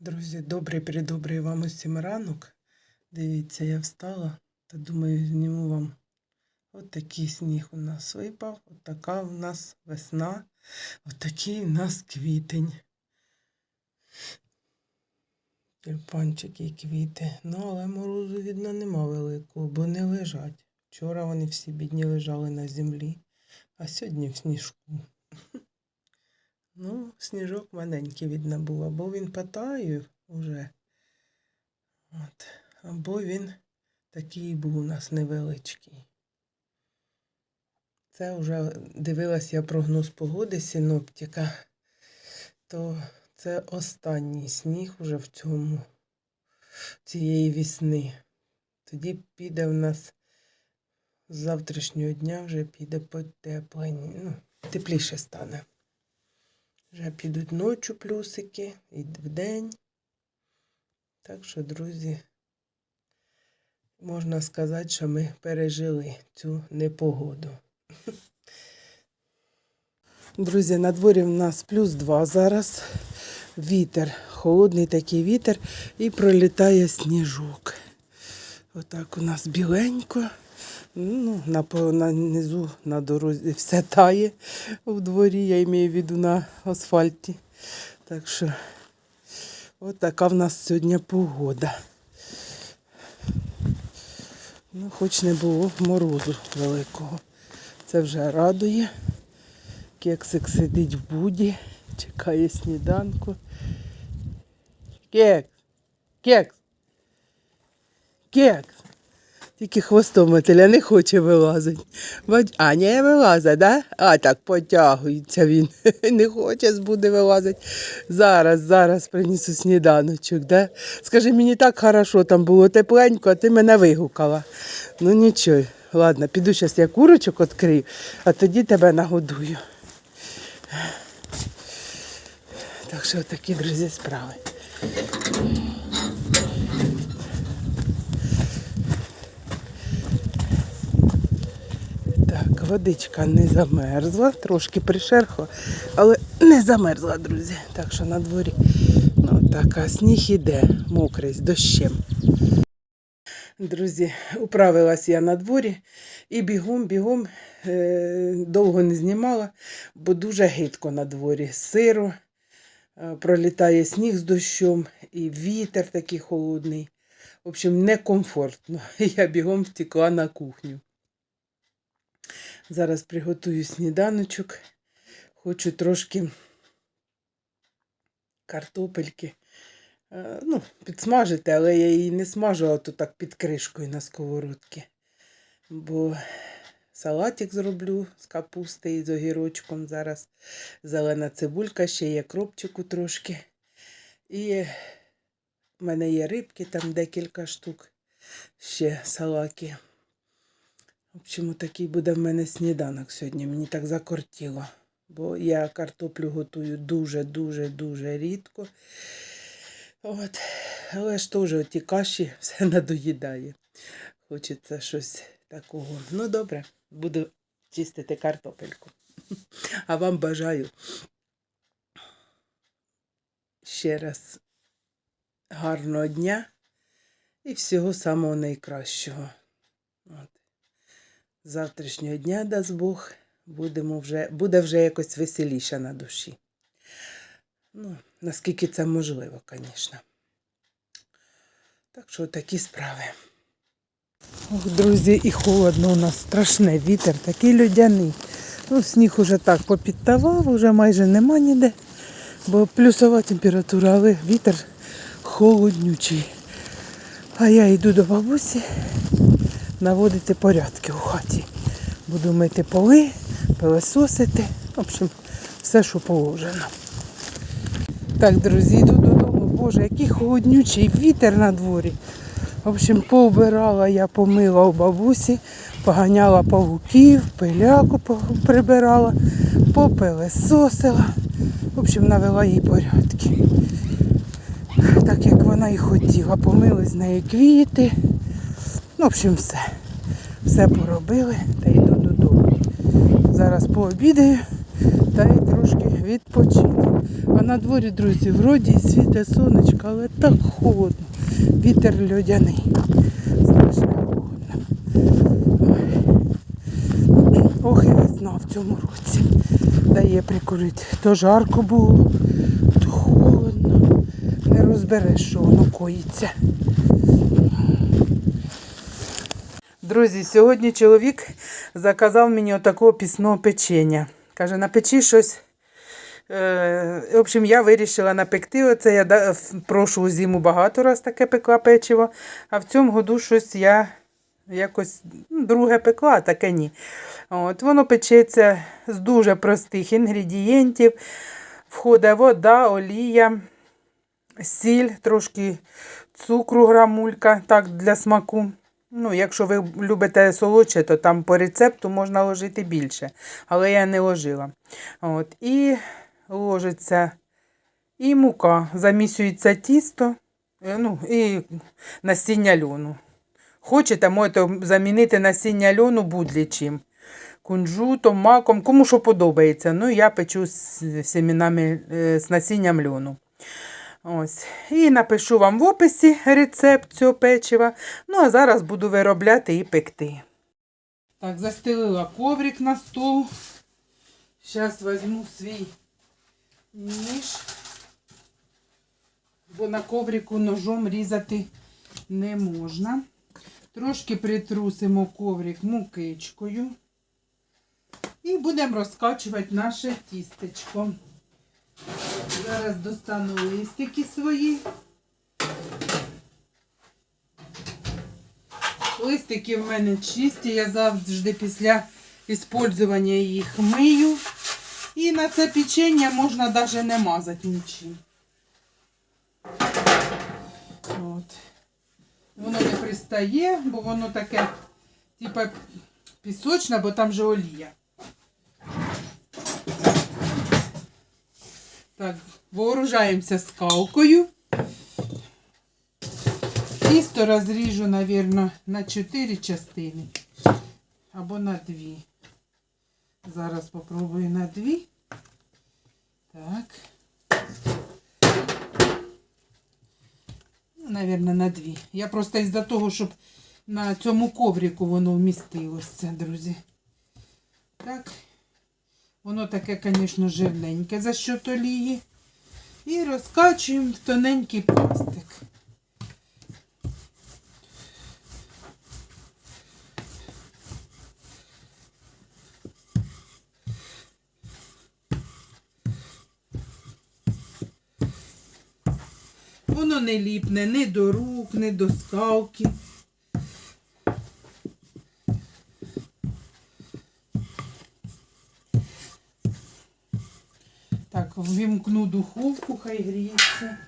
Друзі, добрий передобрий вам усім ранок. Дивіться, я встала та думаю, зніму вам. От такий сніг у нас випав, от така у нас весна, от такий у нас квітень. Тюльпанчики і квіти. Ну, але морозу, видно, нема великого, бо не лежать. Вчора вони всі бідні лежали на землі, а сьогодні в сніжку. Ну, сніжок маленький, видно, був, або він потаю уже. От. Або він такий був у нас невеличкий. Це вже дивилась я прогноз погоди синоптика, то це останній сніг уже в цьому цієї весни. Тоді піде в нас з завтрашнього дня вже піде потеплення. Ну, тепліше стане. Вже підуть ночі плюсики і вдень. Так що, друзі, можна сказати, що ми пережили цю непогоду. Друзі, на дворі в нас плюс 2 зараз. Вітер, холодний такий вітер, і пролітає сніжок. Отак у нас біленько. Ну, на, на низу на дорозі все тає у дворі, я маю в виду на асфальті. Так що от така в нас сьогодні погода. Ну, хоч не було морозу великого. Це вже радує. Кексик сидить в буді, чекає сніданку. Кекс! Кекс! Кекс! Тільки хвостом мотиля не хоче вилазити. А, не вилазить, да? А так потягується він. Не хоче буде вилазити. Зараз, зараз принесу сніданочок, да? Скажи, мені так хорошо там було тепленько, а ти мене вигукала. Ну нічого, ладно, піду зараз я курочок відкрию, а тоді тебе нагодую. Так що такі, друзі, справи. Так, водичка не замерзла, трошки пришерхла, але не замерзла, друзі. Так що на дворі ну, така сніг іде, мокрий з дощем. Друзі, управилась я на дворі і бігом, бігом е, довго не знімала, бо дуже гидко на дворі. Сиро, е, пролітає сніг з дощом, і вітер такий холодний. В общем, некомфортно. Я бігом втекла на кухню. Зараз приготую сніданочок. Хочу трошки картопельки. Е, Ну, підсмажити, але я її не смажу, а то так під кришкою на сковородці. Бо салатик зроблю з капусти і з огірочком. Зараз зелена цибулька, ще є кропчику трошки. І в мене є рибки, там декілька штук, ще салаки. В общем, такий буде в мене сніданок сьогодні. Мені так закортіло. Бо я картоплю готую дуже-дуже дуже рідко. От. Але ж теж ті каші все надоїдає. Хочеться щось такого. Ну, добре, буду чистити картопельку. А вам бажаю ще раз гарного дня і всього самого найкращого. Завтрашнього дня, дасть Бог, будемо вже, буде вже якось веселіше на душі. Ну, наскільки це можливо, звісно. Так що такі справи. Ох, друзі, і холодно у нас страшне вітер, такий людяний. Ну, сніг уже так попідтавав, уже майже нема ніде, бо плюсова температура, але вітер холоднючий. А я йду до бабусі наводити порядки у хаті. Буду мити поли, пилососити. В общем, все, що положено. Так, друзі, йду додому. Боже, який холоднючий вітер на дворі. В общем, поубирала я, помила у бабусі, поганяла павуків, пиляку прибирала, попилесосила. В общем, навела їй порядки. Так як вона і хотіла. Помили з неї квіти. Ну, в общем, все. Все поробили та йду. Зараз пообідаю та й трошки відпочину. А на дворі, друзі, вроді і світе сонечко, але так холодно. Вітер льодяний. Страшно холодно. Ох, і весна в цьому році. Дає прикурити. То жарко було, то холодно. Не розбереш, що воно коїться. Друзі, сьогодні чоловік заказав мені отакого пісного печення. Каже, напечи щось. Е, в общем, я вирішила напекти. Оце я в прошлу зиму багато раз таке пекла печиво, а в цьому году щось я якось ну, друге пекла, таке ні. От, воно печеться з дуже простих інгредієнтів. Входить вода, олія, сіль, трошки цукру, грамулька, так, для смаку. Ну, якщо ви любите солодше, то там по рецепту можна ложити більше. Але я не ложила. От. І ложиться і мука. Замісюється тісто, е, ну, і насіння льону. Хочете, можете замінити насіння льону будь чим. Кунжутом, маком, кому що подобається. Ну, я печу з семінами, е, з насінням льону. Ось. І напишу вам в описі рецепт цього печива. Ну, а зараз буду виробляти і пекти. Так, застелила коврик на стол. Зараз візьму свій ніж, бо на коврику ножом різати не можна. Трошки притрусимо коврик мукичкою. І будемо розкачувати наше тістечко. Зараз достану листики свої. Листики в мене чисті, я завжди після використання їх мию. І на це печення можна навіть не мазати нічим. От. Воно не пристає, бо воно таке, типа пісочне, бо там же олія. Так, вооружаємося скалкою. Тісто розріжу, мабуть, на 4 частини. Або на 2. Зараз спробую на 2. Так. Ну, Наверно, на 2. Я просто із-за того, щоб на цьому коврику воно вмістилося, друзі. Так. Воно таке, звісно, жирненьке за счет олії. І розкачуємо в тоненький пластик. Воно не ліпне ні до рук, ні до скалки. Так, ввімкну духовку, хай гріється.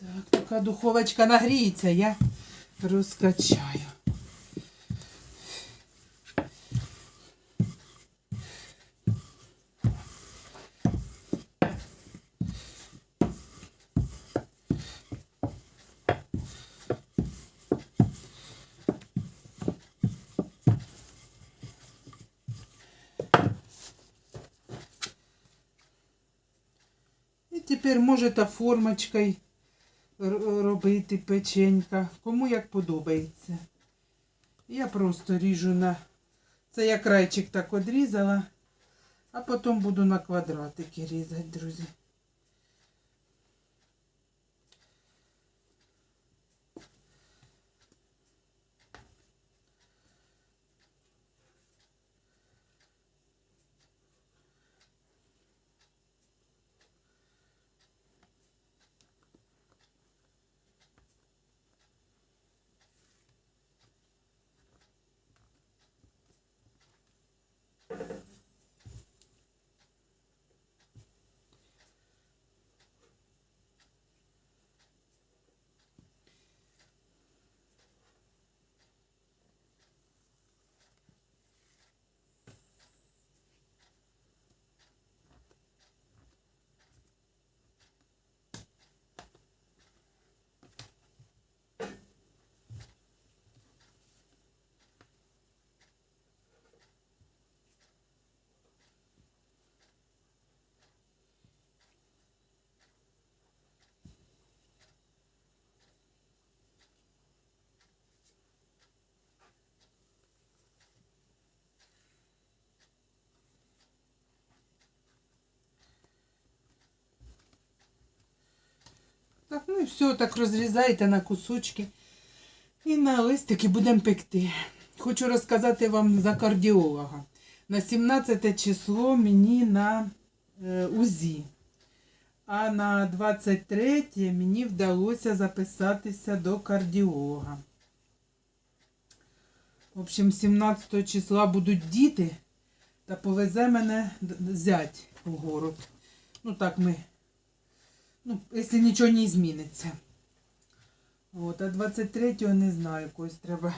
Так, така духовочка нагріється, я розкачаю. І тепер можете формочкою робити печенька, кому як подобається. Я просто ріжу на. Це я крайчик так одрізала, а потім буду на квадратики різати, друзі. Ну і все, так розрізаєте на кусочки. І на листики будемо пекти. Хочу розказати вам за кардіолога. На 17 число мені на е, УЗІ. А на 23 мені вдалося записатися до кардіолога. В общем, 17 числа будуть діти та повезе мене зять у город. Ну так ми, ну, якщо нічого не зміниться. От, а 23-го не знаю, когось треба.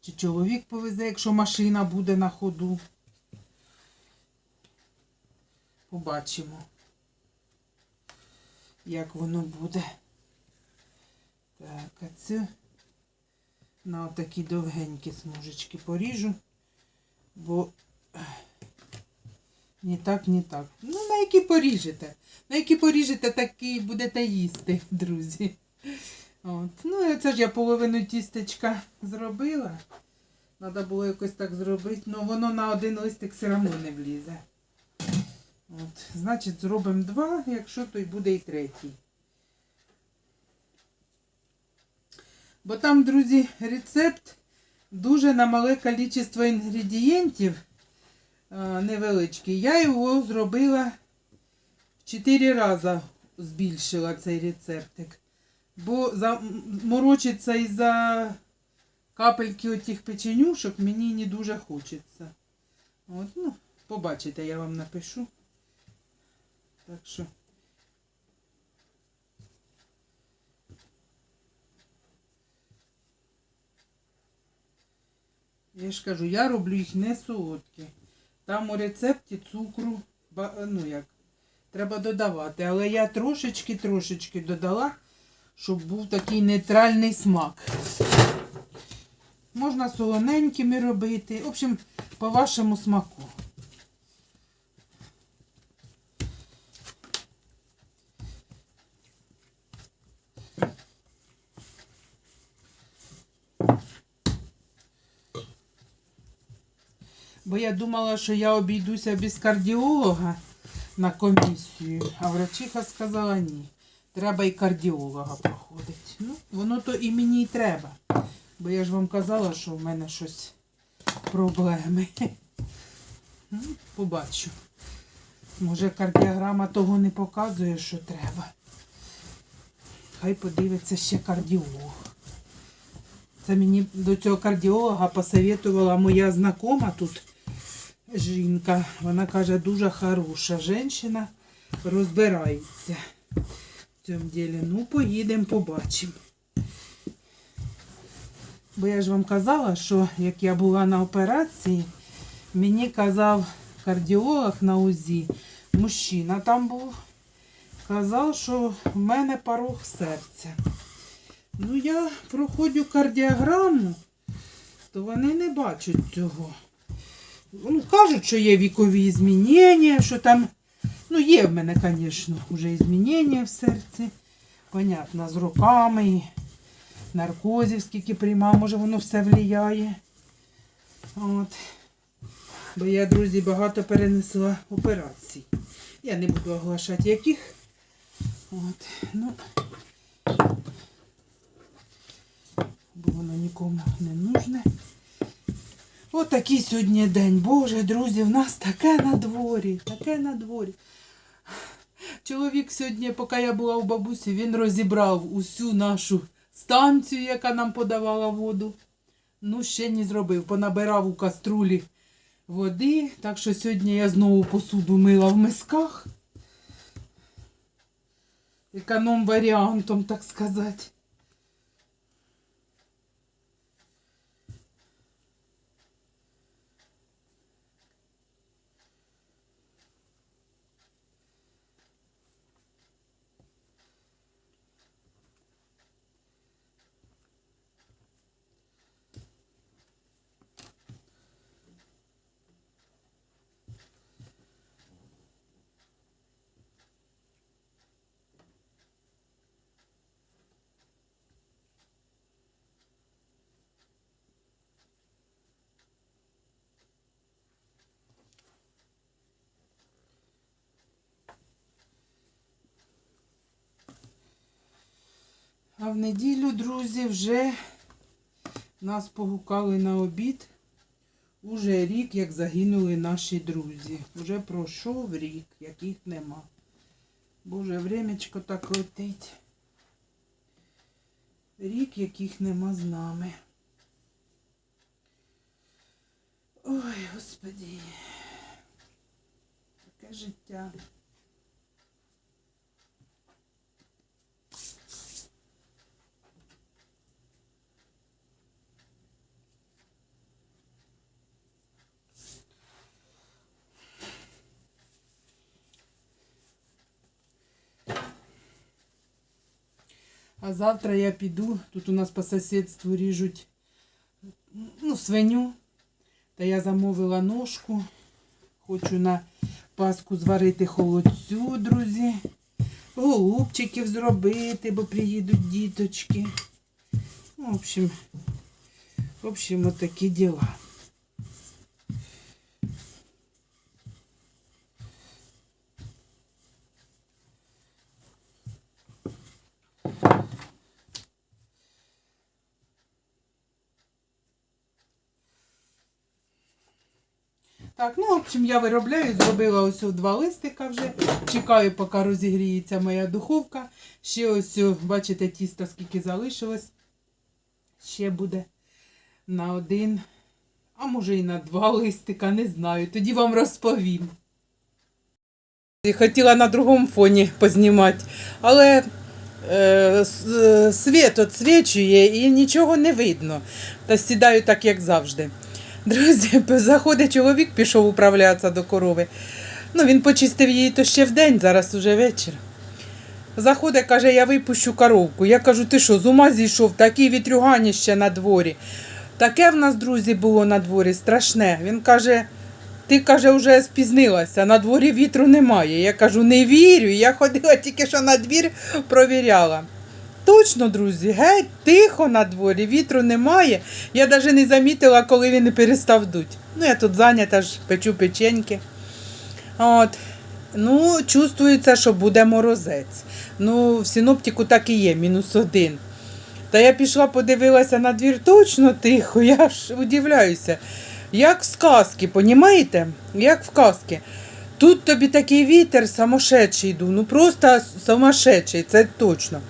Чи чоловік повезе, якщо машина буде на ходу. Побачимо, як воно буде. Так, а це на такі довгенькі смужечки поріжу, бо ні так, ні так. Ну, на які поріжете. На які поріжете, такі будете їсти, друзі. От. Ну, і це ж я половину тістечка зробила. Треба було якось так зробити, але воно на один листик все одно не влізе. От. Значить, зробимо два, якщо то й буде і третій. Бо там, друзі, рецепт дуже на мале кількість інгредієнтів невеличкий. Я його зробила в 4 рази збільшила цей рецептик. Бо за, м- морочиться із-за капельки отих печенюшок мені не дуже хочеться. От, ну, побачите, я вам напишу. Так що. Я ж кажу, я роблю їх не солодкі. Там у рецепті цукру, ну як, треба додавати. Але я трошечки-трошечки додала, щоб був такий нейтральний смак. Можна солоненькими робити. В общем, по вашому смаку. Бо я думала, що я обійдуся без кардіолога на комісію, а врачиха сказала ні. Треба і кардіолога проходити. Ну, воно то і мені й треба. Бо я ж вам казала, що в мене щось проблеми. Ну, побачу. Може, кардіограма того не показує, що треба. Хай подивиться ще кардіолог. Це мені до цього кардіолога посоветувала моя знакома тут жінка. Вона каже, дуже хороша жінка, розбирається в цьому ділі. Ну, поїдемо, побачимо. Бо я ж вам казала, що як я була на операції, мені казав кардіолог на УЗІ, мужчина там був, казав, що в мене порог серця. Ну, я проходжу кардіограму, то вони не бачать цього. Ну, кажуть, що є вікові змінення, що там, ну, є в мене, звісно, вже змінення в серці. Понятно, з роками, наркозів, скільки приймав, може воно все впливає. От. Бо я, друзі, багато перенесла операцій. Я не буду оголошати яких. От. Ну, бо воно нікому не нужне. Отакий сьогодні день. Боже, друзі, в нас таке на дворі, таке на дворі. Чоловік сьогодні, поки я була у бабусі, він розібрав усю нашу станцію, яка нам подавала воду. Ну, ще не зробив. Понабирав у каструлі води. Так що сьогодні я знову посуду мила в мисках. Економ варіантом, так сказати. А в неділю, друзі, вже нас погукали на обід. Уже рік, як загинули наші друзі. Уже пройшов рік, яких нема. Боже, времечко так летить. Рік, яких нема з нами. Ой, господи. Таке життя. А завтра я піду. Тут у нас по сусідству ріжуть ну, свиню. Та я замовила ножку. Хочу на Пасху зварити холодцю, друзі. Голубчиків зробити, бо приїдуть діточки. Ну, В общем, в общем, от такі діла. Так, ну, в общем, я виробляю, зробила ось два листика вже. Чекаю, поки розігріється моя духовка. Ще ось, бачите, тісто скільки залишилось. Ще буде на один, а може і на два листика, не знаю. Тоді вам розповім. Хотіла на другому фоні познімати, але е, е, світ отсвічує і нічого не видно. Та сідаю так, як завжди. Друзі, заходить чоловік, пішов управлятися до корови. Ну, він почистив її то ще вдень, зараз уже вечір. Заходить, каже, я випущу коровку. Я кажу, ти що, з ума зійшов, такі вітрюганіще на дворі. Таке в нас, друзі, було на дворі, страшне. Він каже, ти каже, вже спізнилася, на дворі вітру немає. Я кажу, не вірю. Я ходила тільки що на двір, провіряла. Точно, друзі, геть, тихо на дворі, вітру немає. Я навіть не замітила, коли він перестав дуть. Ну, я тут зайнята ж, печу печеньки. От. Ну, чувствується, що буде морозець. Ну, в синоптику так і є, мінус один. Та я пішла, подивилася на двір точно тихо, я ж удивляюся. Як в сказки, понімаєте? Як в казки. Тут тобі такий вітер самошедший йду, ну просто самошедший, це точно.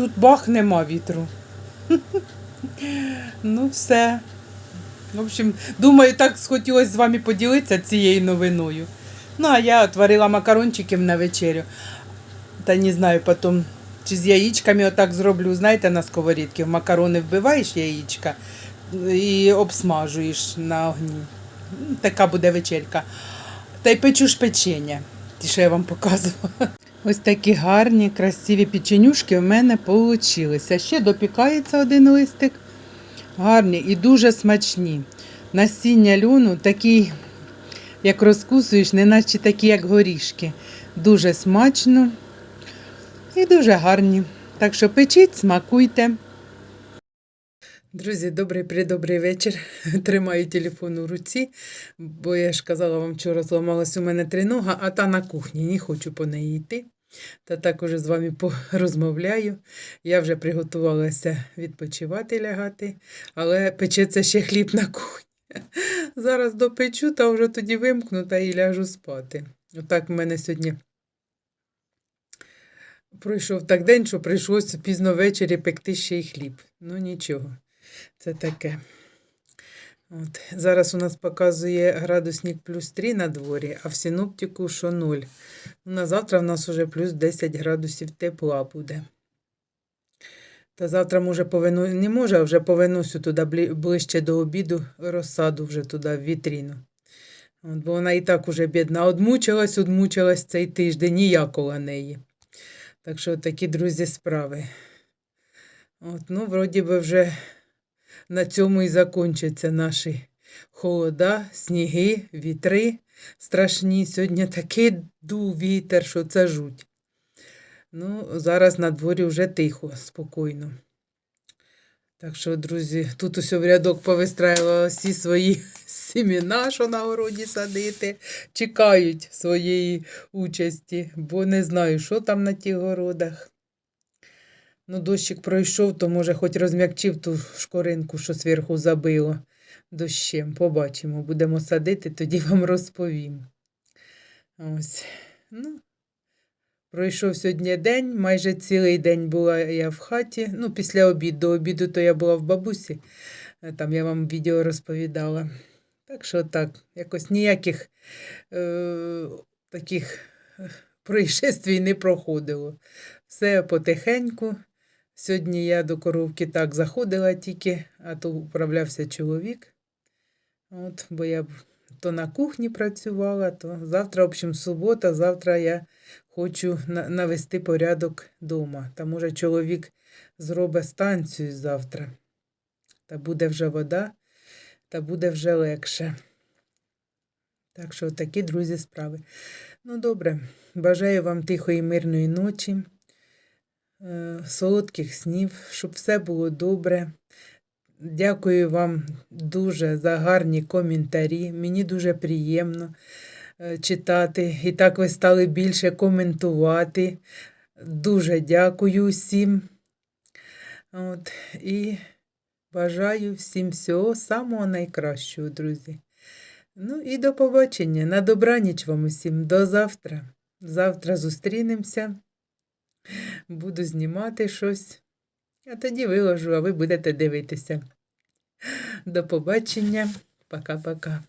Тут бах нема вітру. Ну, все. В общем, думаю, так схотілося з вами поділитися цією новиною. Ну, а я отварила макарончиків на вечерю. Та не знаю, потім чи з яєчками отак зроблю. Знаєте, на сковорідці в макарони вбиваєш яєчка і обсмажуєш на огні. Така буде вечерка. Та й печу ж печення. Ті, що я вам показувала. Ось такі гарні, красиві печенюшки в мене вийшли. Ще допікається один листик. Гарні і дуже смачні. Насіння льону такий, як розкусуєш, неначе такі, як горішки. Дуже смачно і дуже гарні. Так що печіть, смакуйте. Друзі, добрий придобрий вечір. Тримаю телефон у руці, бо я ж казала вам, вчора зламалась у мене тринога, а та на кухні. Не хочу по неї йти. Та також з вами порозмовляю. Я вже приготувалася відпочивати лягати, але печеться ще хліб на кухні. Зараз допечу та вже тоді вимкну та і ляжу спати. Отак в мене сьогодні пройшов так день, що прийшлося пізно ввечері пекти ще й хліб. Ну нічого, це таке. От. Зараз у нас показує градусник плюс 3 на дворі, а в синоптику що 0. На завтра в нас уже плюс 10 градусів тепла буде. Та завтра, може, повину... не може, а вже повиносю туди ближче до обіду розсаду вже туди в вітріну. От, бо вона і так уже бідна. Одмучилась, одмучилась цей тиждень, ніякого неї. Так що такі, друзі, справи. От, ну, вроді би вже на цьому і закінчаться наші холода, сніги, вітри страшні. Сьогодні такий дув вітер, що це жуть. Ну, зараз на дворі вже тихо, спокійно. Так що, друзі, тут усе в рядок повистраювала всі свої семена, що на городі садити, чекають своєї участі, бо не знаю, що там на тих городах. Ну, дощик пройшов, то може хоч розм'якчив ту шкоринку, що зверху забило дощем. Побачимо. Будемо садити, тоді вам розповім. Ось. Ну, пройшов сьогодні день, майже цілий день була я в хаті. Ну, після обіду. До обіду то я була в бабусі. Е, Там я вам відео розповідала. Так що так, якось ніяких е, таких е, происшествій не проходило. Все потихеньку. Сьогодні я до коровки так заходила тільки, а то управлявся чоловік. От, бо я то на кухні працювала, то завтра, в общем, субота, завтра я хочу навести порядок вдома. Та може чоловік зробить станцію завтра. Та буде вже вода, та буде вже легше. Так що такі, друзі, справи. Ну, добре. Бажаю вам тихої мирної ночі, солодких снів, щоб все було добре. Дякую вам дуже за гарні коментарі. Мені дуже приємно е, читати. І так ви стали більше коментувати. Дуже дякую всім. От, і бажаю всім всього самого найкращого, друзі. Ну і до побачення. На добраніч вам усім. До завтра. Завтра зустрінемося. Буду знімати щось. А тоді виложу, а ви будете дивитися. До побачення. Пока-пока.